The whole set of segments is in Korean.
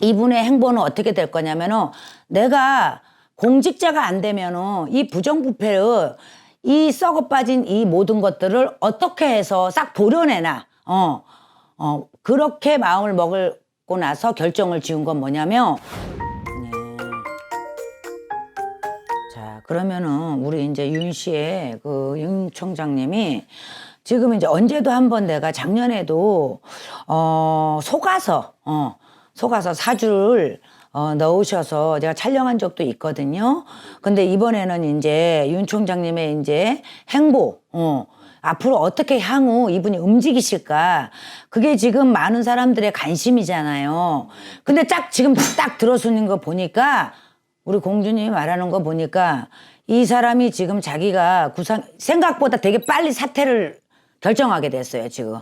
이분의 행보는 어떻게 될 거냐면은 내가 공직자가 안 되면은 이 부정부패를 이 썩어 빠진 이 모든 것들을 어떻게 해서 싹 도려내나 어, 어 그렇게 마음을 먹고 나서 결정을 지은 건 뭐냐면 네. 자 그러면은 우리 이제 윤 씨의 그 윤 총장님이 지금 이제 언제도 한 번 내가 작년에도 어 속아서 어 속아서 사주를 어 넣으셔서 제가 촬영한 적도 있거든요. 근데 이번에는 이제 윤 총장님의 이제 행보 어 앞으로 어떻게 향후 이분이 움직이실까 그게 지금 많은 사람들의 관심이잖아요. 근데 딱 지금 딱 들어서는 거 보니까 우리 공주님이 말하는 거 보니까 이 사람이 지금 자기가 구상 생각보다 되게 빨리 사퇴를 결정하게 됐어요 지금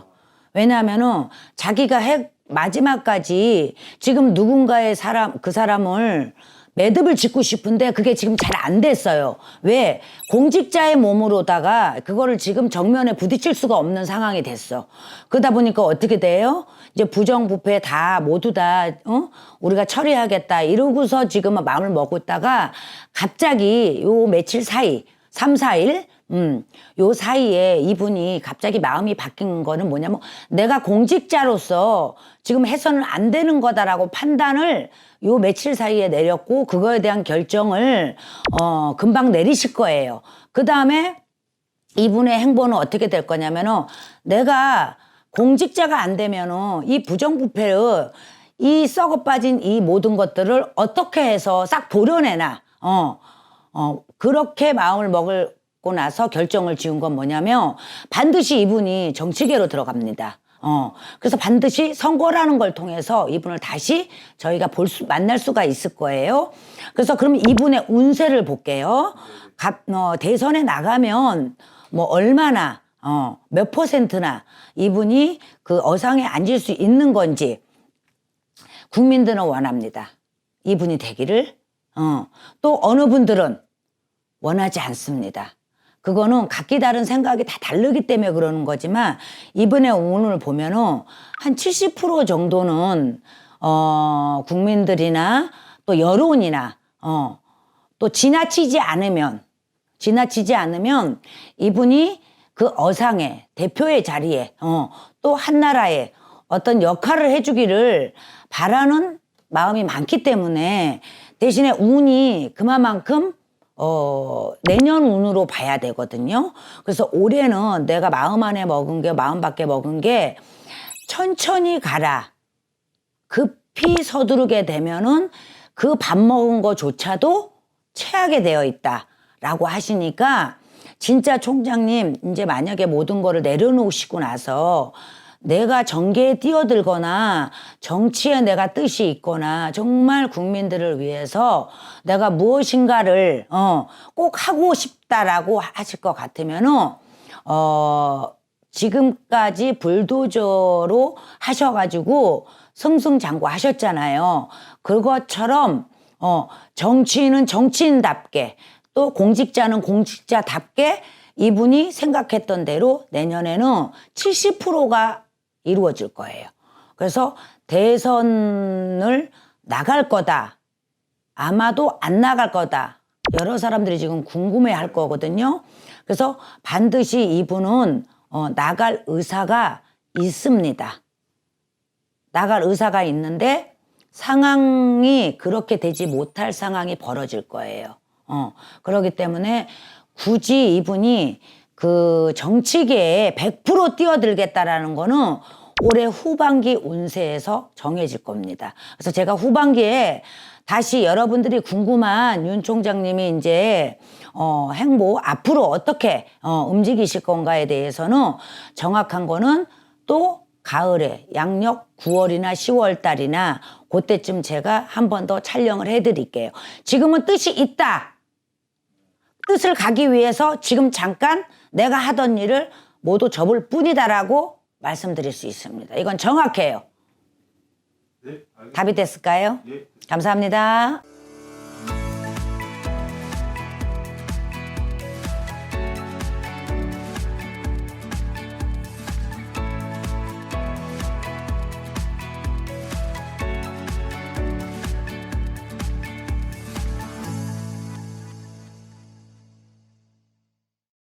왜냐하면은 자기가 핵 마지막까지 지금 누군가의 사람 그 사람을 매듭을 짓고 싶은데 그게 지금 잘 안 됐어요. 왜? 공직자의 몸으로다가 그거를 지금 정면에 부딪힐 수가 없는 상황이 됐어. 그러다 보니까 어떻게 돼요? 이제 부정부패 다 모두 다 어? 우리가 처리하겠다 이러고서 지금 마음을 먹고 있다가 갑자기 요 며칠 사이 3, 4일 음, 요 사이에 이분이 갑자기 마음이 바뀐 거는 뭐냐면 내가 공직자로서 지금 해서는 안 되는 거다라고 판단을 요 며칠 사이에 내렸고 그거에 대한 결정을 어 금방 내리실 거예요. 그 다음에 이분의 행보는 어떻게 될 거냐면은 내가 공직자가 안 되면은 이 부정부패를 이 썩어 빠진 이 모든 것들을 어떻게 해서 싹 도려내나 어, 어 그렇게 마음을 먹 고 나서 결정을 지은 건 뭐냐면 반드시 이분이 정치계로 들어갑니다. 어, 그래서 반드시 선거라는 걸 통해서 이분을 다시 저희가 볼 수, 만날 수가 있을 거예요. 그래서 그럼 이분의 운세를 볼게요. 갑, 어, 대선에 나가면 뭐 얼마나, 어, 몇 퍼센트나 이분이 그 어상에 앉을 수 있는 건지 국민들은 원합니다. 이분이 되기를. 어, 또 어느 분들은 원하지 않습니다. 그거는 각기 다른 생각이 다 다르기 때문에 그러는 거지만 이번에 오늘 보면은 한 70% 정도는 어 국민들이나 또 여론이나 어 또 지나치지 않으면 지나치지 않으면 이분이 그 어상의 대표의 자리에 어 또 한나라의 어떤 역할을 해주기를 바라는 마음이 많기 때문에 대신에 운이 그만큼 어, 내년 운으로 봐야 되거든요. 그래서 올해는 내가 마음 안에 먹은 게, 마음 밖에 먹은 게 천천히 가라. 급히 서두르게 되면은 그 밥 먹은 거조차도 체하게 되어 있다. 라고 하시니까 진짜 총장님, 이제 만약에 모든 거를 내려놓으시고 나서 내가 정계에 뛰어들거나 정치에 내가 뜻이 있거나 정말 국민들을 위해서 내가 무엇인가를 어, 꼭 하고 싶다라고 하실 것 같으면은 어, 지금까지 불도저로 하셔가지고 승승장구 하셨잖아요. 그것처럼 어, 정치인은 정치인답게 또 공직자는 공직자답게 이분이 생각했던 대로 내년에는 70%가 이루어질 거예요. 그래서 대선을 나갈 거다. 아마도 안 나갈 거다. 여러 사람들이 지금 궁금해 할 거거든요. 그래서 반드시 이분은 어, 나갈 의사가 있습니다. 나갈 의사가 있는데 상황이 그렇게 되지 못할 상황이 벌어질 거예요. 어, 그렇기 때문에 굳이 이분이 그 정치계에 100% 뛰어들겠다라는 거는 올해 후반기 운세에서 정해질 겁니다. 그래서 제가 후반기에 다시 여러분들이 궁금한 윤 총장님이 이제 어, 행보 앞으로 어떻게 어, 움직이실 건가에 대해서는 정확한 거는 또 가을에 양력 9월이나 10월 달이나 그때쯤 제가 한 번 더 촬영을 해드릴게요. 지금은 뜻이 있다. 뜻을 가기 위해서 지금 잠깐 내가 하던 일을 모두 접을 뿐이다라고 말씀드릴 수 있습니다. 이건 정확해요. 네. 답이 됐을까요? 예. 감사합니다.